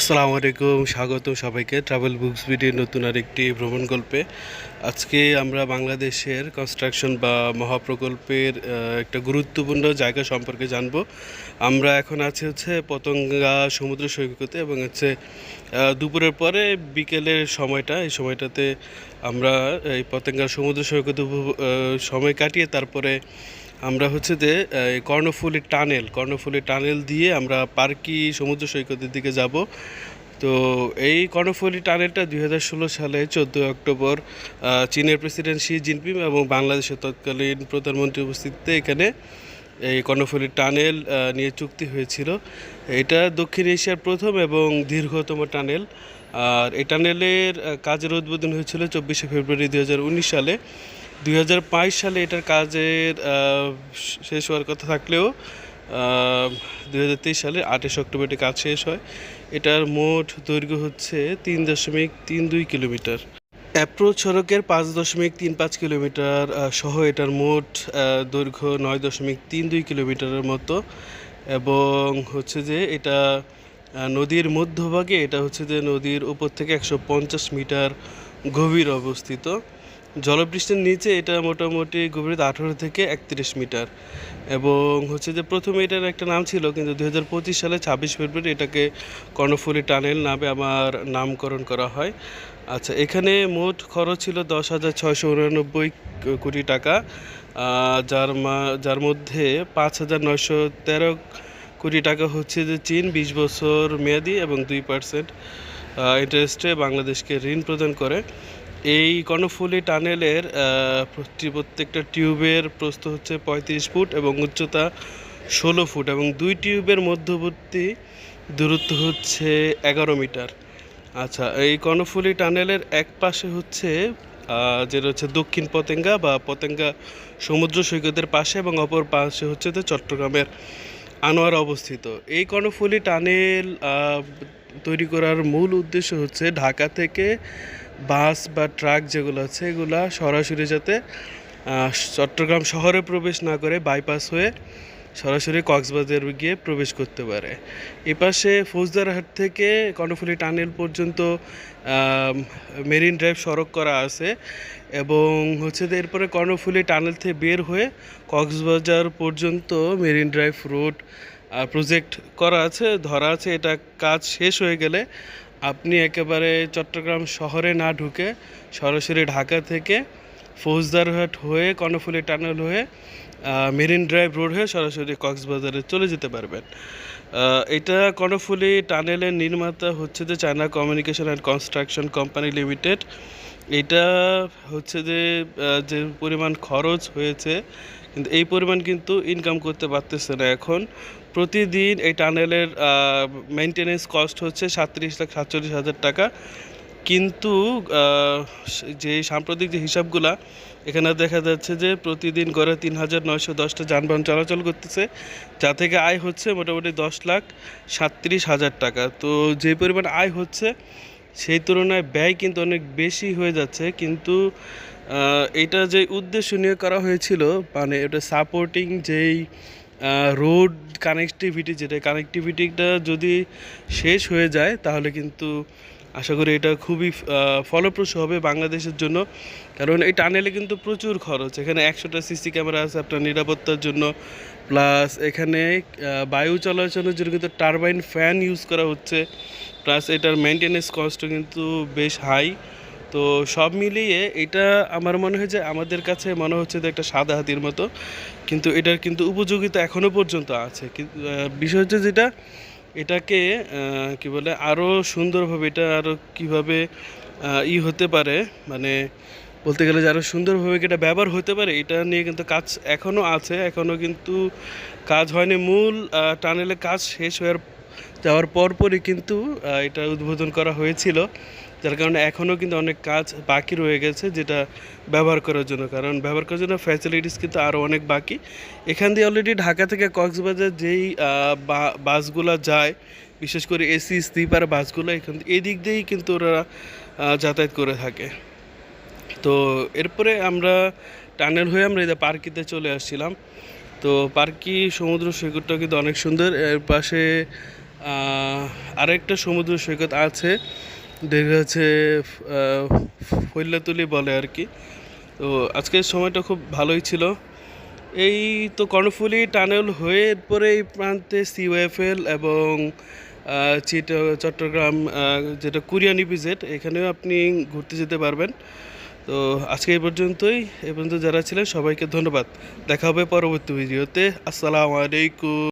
আসসালামু আলাইকুম, স্বাগত সবাইকে ট্রাভেল বুকস ভিডিওর নতুন আরেকটি ভ্রমণ গল্পে। আজকে আমরা বাংলাদেশের কনস্ট্রাকশন বা মহাপ্রকল্পের একটা গুরুত্বপূর্ণ জায়গা সম্পর্কে জানব। আমরা এখন আছি হচ্ছে পতঙ্গা সমুদ্র সৈকতে এবং হচ্ছে দুপুরের পরে বিকেলের সময়টা, এই সময়টাতে আমরা এই পতঙ্গা সমুদ্র সৈকতে সময় কাটিয়ে তারপরে আমরা হচ্ছে যে কর্ণফুলী টানেল কর্ণফুলী টানেল দিয়ে আমরা পার্কি সমুদ্র সৈকতের দিকে যাব। তো এই কর্ণফুলী টানেলটা দুই হাজার ষোলো সালে চোদ্দোই অক্টোবর চীনের প্রেসিডেন্ট শি জিনপিং এবং বাংলাদেশের তৎকালীন প্রধানমন্ত্রী উপস্থিতিতে এখানে এই কর্ণফুলী টানেল নিয়ে চুক্তি হয়েছিল। এটা দক্ষিণ এশিয়ার প্রথম এবং দীর্ঘতম টানেল। আর এই টানেলের কাজের উদ্বোধন হয়েছিল চব্বিশে ফেব্রুয়ারি দু হাজার উনিশ সালে। দুই হাজার পাঁচ সালে এটার কাজের শেষ হওয়ার কথা থাকলেও দু হাজার তেইশ সালে আঠাশ অক্টোবর এটি কাজ শেষ হয়। এটার মোট দৈর্ঘ্য হচ্ছে তিন দশমিক তিন দুই কিলোমিটার। অ্যাপ্রোচ সড়কের পাঁচ দশমিক তিন পাঁচ কিলোমিটার সহ এটার মোট দৈর্ঘ্য নয় দশমিক তিন দুই কিলোমিটারের মতো। এবং হচ্ছে যে এটা নদীর মধ্যভাগে, এটা হচ্ছে যে নদীর উপর থেকে একশো পঞ্চাশ মিটার গভীর অবস্থিত। জলপৃষ্ঠের নিচে এটা মোটামুটি গভীরতা আঠারো থেকে একত্রিশ মিটার। এবং হচ্ছে যে প্রথমে এটার একটা নাম ছিল, কিন্তু দু হাজার পঁচিশ সালে ছাব্বিশ ফেব্রুয়ারি এটাকে কর্ণফুলী টানেল নামে আমার নামকরণ করা হয়। আচ্ছা এখানে মোট খরচ ছিল দশ হাজার ছয়শো উনানব্বই কোটি টাকা যার যার মধ্যে পাঁচ হাজার নয়শো তেরো কোটি টাকা হচ্ছে যে চীন, বিশ বছর মেয়াদি এবং দুই পার্সেন্ট ইন্টারেস্টে বাংলাদেশকে ঋণ প্রদান করে। এই কর্ণফুলী টানেলের প্রতি- প্রত্যেকটা টিউবের প্রস্থ হচ্ছে পঁয়ত্রিশ ফুট এবং উচ্চতা ষোলো ফুট এবং দুই টিউবের মধ্যবর্তী দূরত্ব হচ্ছে এগারো মিটার। আচ্ছা এই কর্ণফুলী টানেলের এক পাশে হচ্ছে যেটা হচ্ছে দক্ষিণ পতেঙ্গা বা পতেঙ্গা সমুদ্র সৈকতের পাশে এবং অপর পাশে হচ্ছে যে চট্টগ্রামের আনোয়ার অবস্থিত। এই কর্ণফুলী টানেল তৈরি করার মূল উদ্দেশ্য হচ্ছে ঢাকা থেকে বাস বা ট্রাক যেগুলো আছে, এগুলা সরাসরি যাতে চট্টগ্রাম শহরে প্রবেশ না করে বাইপাস হয়ে সরাসরি কক্সবাজার গিয়ে প্রবেশ করতে পারে। এপাশে ফৌজদারহাট থেকে কর্ণফুলী টানেল পর্যন্ত মেরিন ড্রাইভ সড়ক করা আছে এবং হচ্ছে যে এরপরে কর্ণফুলী টানেল থেকে বের হয়ে কক্সবাজার পর্যন্ত মেরিন ড্রাইভ রোড প্রজেক্ট করা আছে, ধরা আছে, এটা কাজ শেষ হয়ে গেলে আপনি একেবারে চট্টগ্রাম শহরে না ঢুকে সরাসরি ঢাকা থেকে ফৌজদারহাট হয়ে কর্ণফুলি টানেল হয়ে মেরিন ড্রাইভ রোড হয়ে সরাসরি কক্সবাজারে চলে যেতে পারবেন। এটা কর্ণফুলি টানেলের নির্মাতা হচ্ছে যে China communication and construction company limited. এটা হচ্ছে যে যে পরিমাণ খরচ হয়েছে, কিন্তু এই পরিমাণ কিন্তু ইনকাম করতে পারতেছে না এখন। প্রতিদিন এই টানেলের মেনটেনেন্স কস্ট হচ্ছে সাতত্রিশ লাখ সাতচল্লিশ হাজার টাকা। কিন্তু যে সাম্প্রতিক যে হিসাবগুলা, এখানে দেখা যাচ্ছে যে প্রতিদিন গড়ে তিন হাজার নয়শো দশটা যানবাহন চলাচল করতেছে, যা থেকে আয় হচ্ছে মোটামুটি দশ লাখ সাতত্রিশ হাজার টাকা। তো যে পরিমাণ আয় হচ্ছে সেই তুলনায় ব্যয় কিন্তু অনেক বেশি হয়ে যাচ্ছে, কিন্তু এটা যে উদ্দেশ্য নিয়ে করা হয়েছিল মানে এটা সাপোর্টিং যেই রোড কানেক্টিভিটি যেটা কানেক্টিভিটিটা যদি শেষ হয়ে যায়, তাহলে কিন্তু আশা করি এটা খুবই ফলপ্রসূ হবে বাংলাদেশের জন্য। কারণ এই টানেলে কিন্তু প্রচুর খরচ, এখানে একশোটা সিসি ক্যামেরা আছে আপনার নিরাপত্তার জন্য প্লাস এখানে বায়ু চলাচলের জন্য কিন্তু টারবাইন ফ্যান ইউজ করা হচ্ছে। প্লাস এটার মেনটেনেন্স কস্টও কিন্তু বেশ হাই তো সব মিলিয়ে এটা আমার মনে হয় যে আমাদের কাছে মনে হচ্ছে যে একটা সাদা হাতির মতো। কিন্তু এটার কিন্তু উপযোগিতা এখনও পর্যন্ত আছে। বিষয় হচ্ছে যেটা, এটাকে কি বলে আরও সুন্দরভাবে, এটা আরও কীভাবে ই হতে পারে মানে বলতে গেলে যে আরও সুন্দরভাবে এটা ব্যবহার হতে পারে, এটা নিয়ে কিন্তু কাজ এখনও আছে এখনও কিন্তু কাজ হয়নি। মূল টানেলে কাজ শেষ হওয়ার যাওয়ার পরপরই কিন্তু এটা উদ্বোধন করা হয়েছিল। যার কারণে এখনও কিন্তু অনেক কাজ বাকি রয়ে গেছে যেটা ব্যবহার করার জন্য। কারণ ব্যবহার করার জন্য ফ্যাসিলিটিস কিন্তু আরও অনেক বাকি। এখান দিয়ে অলরেডি ঢাকা থেকে কক্সবাজার যেই বাসগুলো যায়, বিশেষ করে এসি, স্লিপার বাসগুলো, এখান এই দিক দিয়েই কিন্তু ওরা যাতায়াত করে থাকে। তো এরপরে আমরা টানেল হয়ে আমরা যে পার্কিতে চলে আসছিলাম। তো পার্কি সমুদ্র সৈকতটা কিন্তু অনেক সুন্দর। এর পাশে আরেকটা সমুদ্র সৈকত আছে। দেখা যাচ্ছে ফৈল্লাতুলি বলে আর কি। তো আজকের সময়টা খুব ভালোই ছিল। এই তো কর্ণফুলি টানেল হয়ে এরপরে এই প্রান্তে সিওএফএল এবং চিটা, চট্টগ্রাম যেটা কুরিয়ান ইপিজেড, এখানেও আপনি ঘুরতে যেতে পারবেন। তো আজকে এই পর্যন্তই এ পর্যন্ত যারা ছিলেন সবাইকে ধন্যবাদ। দেখা হবে পরবর্তী ভিডিওতে। আসসালামু আলাইকুম।